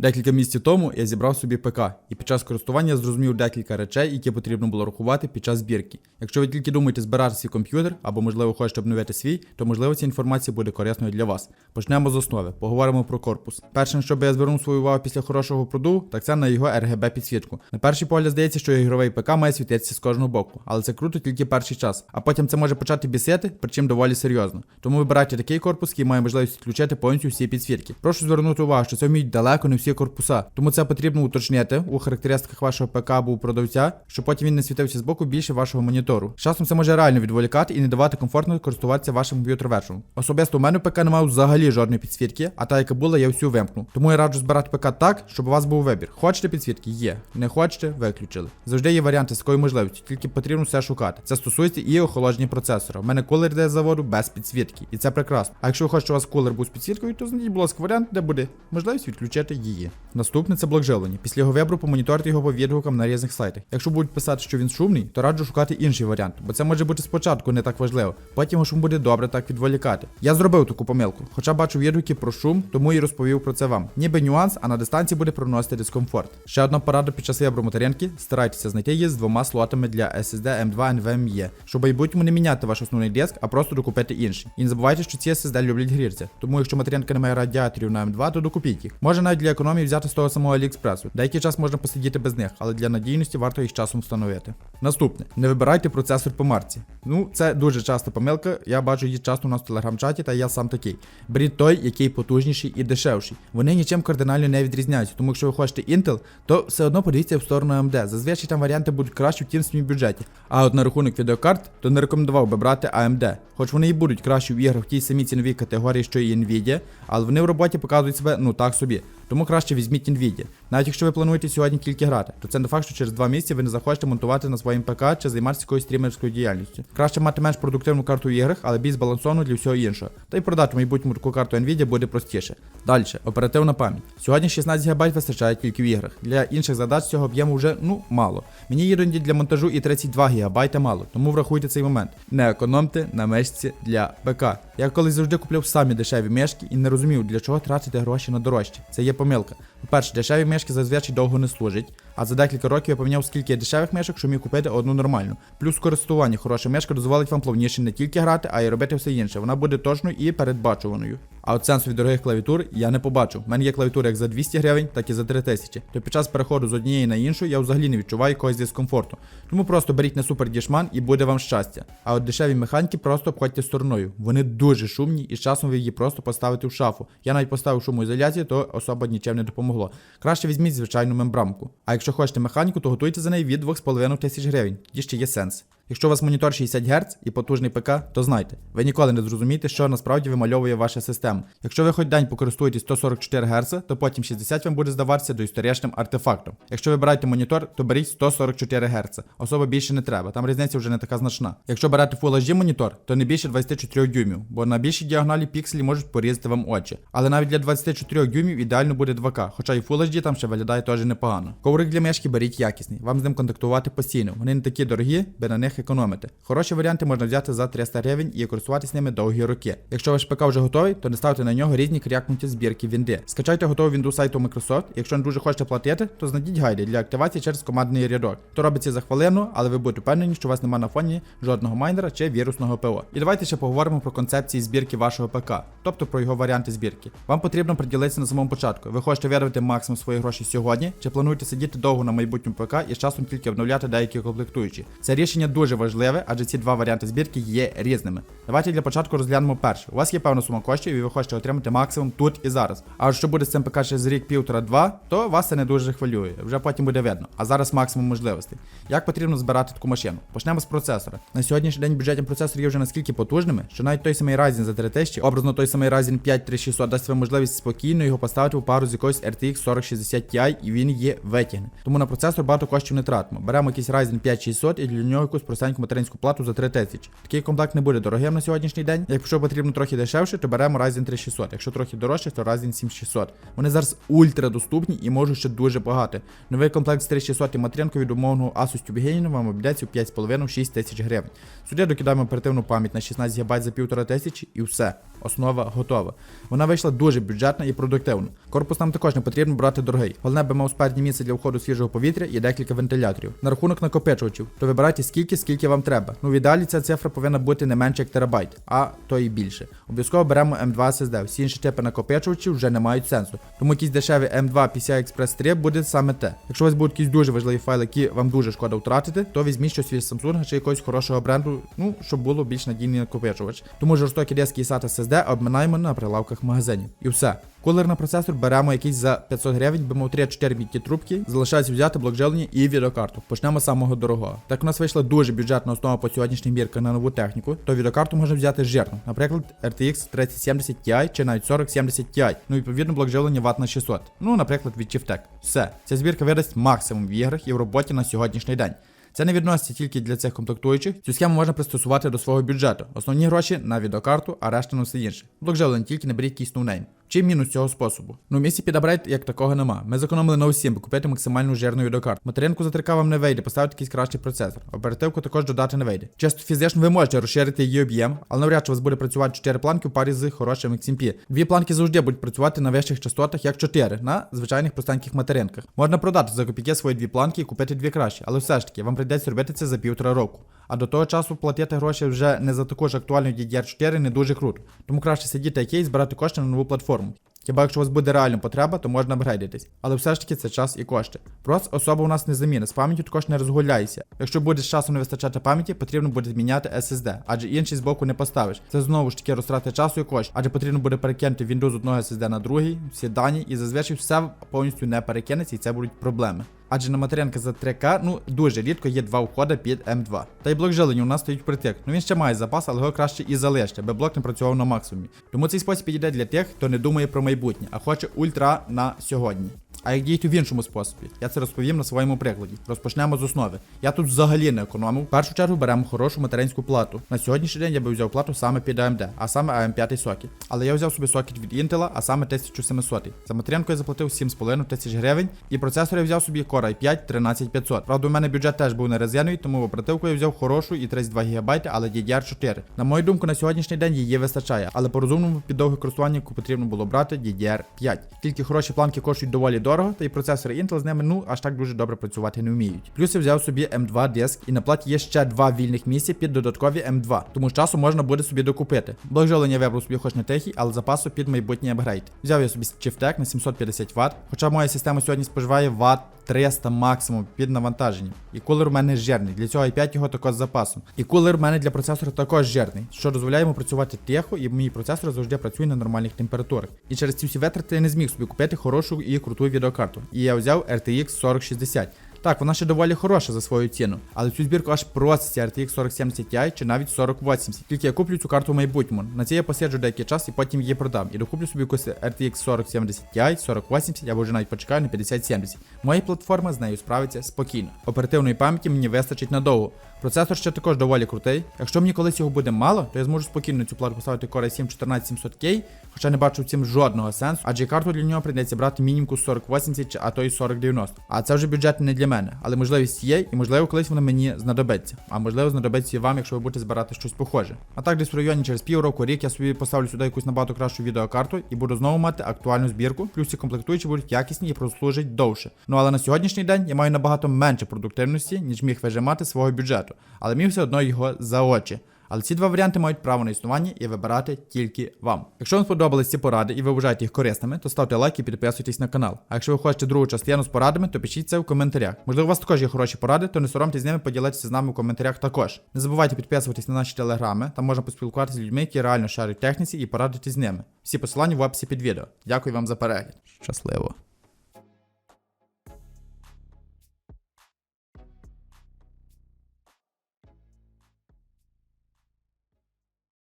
Декілька місяців тому я зібрав собі ПК, і під час користування зрозумів декілька речей, які потрібно було рахувати під час збірки. Якщо ви тільки думаєте збирати свій комп'ютер або, можливо, хочете обновити свій, то можливо ця інформація буде корисною для вас. Почнемо з основи, поговоримо про корпус. Перше, що би я звернув свою увагу після хорошого проду, так це на його RGB підсвітку. На перший погляд здається, що ігровий ПК має світитися з кожного боку, але це круто тільки перший час. А потім це може почати бісити, причому доволі серйозно. Тому вибирайте такий корпус, який має можливість відключити повністю всі підсвітки. Прошу звернути увагу, що це вміють далеко не всі корпуса. Тому це потрібно уточнити у характеристиках вашого ПК або у продавця, щоб потім він не світився з боку більше вашого монітору. Часом це може реально відволікати і не давати комфортно користуватися вашим комп'ютер вечором. Особисто у мене ПК немає взагалі жодної підсвітки, а та, яка була, я всю вимкнув. Тому я раджу збирати ПК так, щоб у вас був вибір. Хочете підсвітки? Є. Не хочете, виключили. Завжди є варіанти з такою можливістю, тільки потрібно все шукати. Це стосується і охолодження процесора. У мене кулер йде з заводу без підсвітки, і це прекрасно. А якщо ви хочете, у вас кулер був з підсвіткою, то знайдіть, будь ласка, варіант, де буде можливість відключити її. Наступне це блок живлення. Після його вибору помоніторте його по відгукам на різних сайтах. Якщо будуть писати, що він шумний, то раджу шукати інший варіант, бо це може бути спочатку не так важливо. Потім його шум буде добре так відволікати. Я зробив таку помилку, хоча бачу відгуки про шум, тому і розповів про це вам. Ніби нюанс, а на дистанції буде приносити дискомфорт. Ще одна порада під час вибору материнки: старайтеся знайти її з двома слотами для SSD M2 NVMe, щоб майбутньому не міняти ваш основний диск, а просто докупити інший. І не забувайте, що ці SSD люблять грітися. Тому якщо материнка не має радіаторів на M2, то докупіть їх. Може навіть для економії взяти з того самого AliExpress. Деякий час можна посидіти без них, але для надійності варто їх часом встановити. Наступне, не вибирайте процесор по марці. Ну, це дуже часта помилка. Я бачу її часто у нас в телеграм-чаті, та я сам такий. Беріть той, який потужніший і дешевший. Вони нічим кардинально не відрізняються, тому якщо ви хочете Intel, то все одно подивіться в сторону AMD. Зазвичай там варіанти будуть кращі в тім своїм бюджеті. А от на рахунок відеокарт, то не рекомендував би брати AMD. Хоч вони і будуть кращі в іграх в тій самій ціновій категорії, що і Nvidia, але вони в роботі показують себе ну так собі. Тому краще візьміть Nvidia. Навіть якщо ви плануєте сьогодні тільки грати, то це не факт, що через два місяці ви не захочете монтувати на своїм ПК чи займатися якоюсь стрімерською діяльністю. Краще мати менш продуктивну карту в іграх, але більш збалансовану для всього іншого. Та й продати майбутньому таку карту Nvidia буде простіше. Далі, оперативна пам'ять. Сьогодні 16 ГБ вистачає тільки в іграх. Для інших задач цього об'єму вже ну мало. Мені іноді для монтажу і 32 ГБ мало, тому врахуйте цей момент. Не економте на мешці для ПК. Я колись завжди купляв самі дешеві мешки і не розумів, для чого тратити гроші на дорожчі. Це є помилка. По-перше, дешеві мешки зазвичай довго не служать, а за декілька років я поміняв скільки дешевих мешок, що міг купити одну нормальну. Плюс користування хороша мешка дозволить вам плавніше не тільки грати, а й робити все інше. Вона буде точною і передбачуваною. А от сенсу від дорогих клавіатур я не побачив. У мене є клавіатури як за 200 гривень, так і за 3000. То під час переходу з однієї на іншу я взагалі не відчуваю якогось дискомфорту. Тому просто беріть на супер дішман і буде вам щастя. А от дешеві механіки просто обходьте стороною. Вони дуже шумні і з часом ви її просто поставите в шафу. Я навіть поставив шумоізоляцію, то особо нічим не допомогло. Краще візьміть звичайну мембрамку. А якщо хочете механіку, то готуйте за неї від 2,5 тисяч гривень. Тоді ще є сенс. Якщо у вас монітор 60 Гц і потужний ПК, то знайте, ви ніколи не зрозумієте, що насправді вимальовує ваша система. Якщо ви хоч день покористуєтесь 144 Гц, то потім 60 вам буде здаватися доісторичним артефактом. Якщо вибираєте монітор, то беріть 144 Гц. Особо більше не треба, там різниця вже не така значна. Якщо берете Full HD монітор, то не більше 24 дюймів, бо на більшій діагоналі пікселі можуть порізати вам очі. Але навіть для 24 дюймів ідеально буде 2К, хоча і Full HD там ще виглядає теж непогано. Коврик для мешки беріть якісний, вам з ним контактувати постійно. Вони не такі дорогі, би на них економити. Хороші варіанти можна взяти за 300 гривень і користуватись ними довгі роки. Якщо ваш ПК вже готовий, то не ставте на нього різні крякнуті збірки вінди. Скачайте готову вінду сайту Microsoft. Якщо не дуже хочете платити, то знайдіть гайди для активації через командний рядок. То робиться за хвилину, але ви будете впевнені, що у вас немає на фоні жодного майнера чи вірусного ПО. І давайте ще поговоримо про концепції збірки вашого ПК, тобто про його варіанти збірки. Вам потрібно приділитися на самому початку. Ви хочете виробити максимум своїх грошей сьогодні, чи плануєте сидіти довго на майбутньому ПК і з часом тільки обновляти деякі комплектуючі. Це рішення дуже важливе, адже ці два варіанти збірки є різними. Давайте для початку розглянемо перше. У вас є певна сума коштів, і ви хочете отримати максимум тут і зараз. А що буде з цим ПК через рік, півтора-два, то вас це не дуже хвилює. Вже потім буде видно. А зараз максимум можливостей. Як потрібно збирати таку машину? Почнемо з процесора. На сьогоднішній день бюджетні процесори є вже наскільки потужними, що навіть той самий Ryzen за 3000, образно той самий Ryzen 5 3600 дасть вам можливість спокійно його поставити у пару з якоюсь RTX 4060 Ti і він її витягне. Тому на процесор багато коштів не тратимо. Беремо якийсь Ryzen 5600 і для нього якусь простеньку материнську плату за 3 тисячі. Такий комплект не буде дорогим на сьогоднішній день. Якщо потрібно трохи дешевше, то беремо Ryzen 3600. Якщо трохи дорожче, то Ryzen 7600. Вони зараз ультра доступні і можуть ще дуже багато. Новий комплект з 3600 і материнку від умовного Asus Tubigain вам обійдеться у 5,5-6 тисяч гривень. Сюди докидаємо оперативну пам'ять на 16 ГБ за 1500 і все. Основа готова. Вона вийшла дуже бюджетна і продуктивна. Корпус нам також не потрібно брати дорогий. Головне би мав спереднє місце для входу свіжого повітря і декілька вентиляторів. На рахунок накопичувачів, то вибирайте скільки, скільки вам треба. Ну в ідеалі ця цифра повинна бути не менше як терабайт, а то і більше. Обов'язково беремо M2 SSD. Всі інші типи накопичувачів вже не мають сенсу. Тому якийсь дешевий M2 PCI Express 3 буде саме те. Якщо у вас будуть якісь дуже важливі файли, які вам дуже шкода втратити, то візьміть щось від Samsung чи якогось хорошого бренду, ну щоб було більш надійний накопичувач. Тому жорстокі диски і SATA SSD обминаємо на прилавках магазинів. І все. Кулер на процесор беремо якийсь за 500 гривень, бо мав 3-4 мітні трубки. Залишається взяти блок і відеокарту. Почнемо з самого дорогого. Так у нас вийшла дуже бюджетна основа по сьогоднішніх мірках на нову техніку, то відеокарту можна взяти жирну. Наприклад, RTX 3070 Ti чи навіть 4070 Ti. Ну відповідно блок живлення Watt на 600. Ну, наприклад, від Chieftec. Все. Ця збірка видасть максимум в іграх і в роботі на сьогоднішній день. Це не відноситься тільки для цих комплектуючих. Цю схему можна пристосувати до свого бюджету. Основні гроші на відеокарту, а решта на все інше. Блок живлення тільки не беріть якийсь. Чим мінус цього способу? Ну, в місці під апгрейд як такого нема. Ми зекономили на усім, бо купити максимальну жирну відеокарту. Материнку за 3К вам не вийде, поставити якийсь кращий процесор. Оперативку також додати не вийде. Чисто фізично ви можете розширити її об'єм, але навряд чи у вас буде працювати 4 планки в парі з хорошим XMP. Дві планки завжди будуть працювати на вищих частотах, як 4, на звичайних простеньких материнках. Можна продати за копійки свої дві планки і купити дві кращі, але все ж таки вам прийдеться робити це за півтора року. А до того часу платити гроші вже не за таку ж актуальну DDR4 не дуже круто. Тому краще сидіти як є і збирати кошти на нову платформу. Хіба якщо у вас буде реальна потреба, то можна апгрейдитись. Але все ж таки це час і кошти. Просто особа у нас не заміна, з пам'яттю також не розгуляйся. Якщо буде з часом не вистачати пам'яті, потрібно буде зміняти SSD, адже інший з боку не поставиш. Це знову ж таки розтрати часу і коштів, адже потрібно буде перекинути Windows з одного SSD на другий, всі дані, і зазвичай все повністю не перекинеться, і це будуть проблеми. Адже на Матеренка за 3К, ну дуже рідко є два входи під М2. Та й блок жилення у нас стоїть притик. Ну він ще має запас, але його краще і залишити, аби блок не працював на максимумі. Тому цей спосіб підійде для тих, хто не думає про майбутнє, а хоче ультра на сьогодні. А як діяти в іншому способі? Я це розповім на своєму прикладі. Розпочнемо з основи. Я тут взагалі не економив. В першу чергу беремо хорошу материнську плату. На сьогоднішній день я би взяв плату саме під AMD, а саме AM5 сокет. Але я взяв собі сокет від Intel, а саме 1700. За материнку я заплатив 7,5 тисяч гривень, і процесор я взяв собі Core i5 13500. Правда, у мене бюджет теж був не тому в оперативку я взяв хорошу і 32 ГБ, але DDR4. На мою думку, на сьогоднішній день її вистачає, але по розумному під довге користування потрібно було брати DDR5. Тільки хороші планки коштують доволі дорого, та й процесори Intel з ними ну аж так дуже добре працювати не вміють. Плюс я взяв собі M2 диск, і на платі є ще два вільних місця під додаткові M2, тому з часу можна буде собі докупити. Блок живлення вибрав собі хоч не тихий, але запасу під майбутній апгрейд. Взяв я собі чифтек на 750 Вт, хоча моя система сьогодні споживає Вт 300 максимум під навантаженням. І кулер у мене жирний. Для цього i5 його також з запасом. І кулер у мене для процесора також жирний, що дозволяє йому працювати тихо, і мій процесор завжди працює на нормальних температурах. І через ці всі витрати я не зміг собі купити хорошу і круту відеокарту. І я взяв RTX 4060. Так, вона ще доволі хороша за свою ціну, але цю збірку аж проситься RTX 4070 Ti чи навіть 4080. Тільки я куплю цю карту в майбутньому. На це я посиджу деякий час і потім її продам. І докуплю собі якусь RTX 4070 Ti, 4080 або вже навіть почекаю на 5070. Моя платформа з нею справиться спокійно. Оперативної пам'яті мені вистачить надовго. Процесор ще також доволі крутий. Якщо мені колись його буде мало, то я зможу спокійно цю плату поставити Core i7 14700K, хоча не бачу в цім жодного сенсу, адже карту для нього прийдеться брати мінімку 4080 а то й 4090. А це вже бюджет не для мене, але можливість є, і можливо колись вона мені знадобиться. А можливо знадобиться і вам, якщо ви будете збирати щось похоже. А так десь в районі через півроку, рік я собі поставлю сюди якусь набагато кращу відеокарту і буду знову мати актуальну збірку, плюс ці комплектуючі будуть якісні і прослужать довше. Ну але на сьогоднішній день я маю набагато менше продуктивності, ніж міг вижимати свого бюджету, але міг все одно його за очі. Але ці два варіанти мають право на існування і вибирати тільки вам. Якщо вам сподобались ці поради і ви вважаєте їх корисними, то ставте лайк і підписуйтесь на канал. А якщо ви хочете другу частину з порадами, то пишіть це в коментарях. Можливо, у вас також є хороші поради, то не соромтесь з ними поділитися з нами в коментарях також. Не забувайте підписуватись на наші телеграми, там можна поспілкуватися з людьми, які реально шарять техніці і порадити з ними. Всі посилання в описі під відео. Дякую вам за перегляд. Щасливо!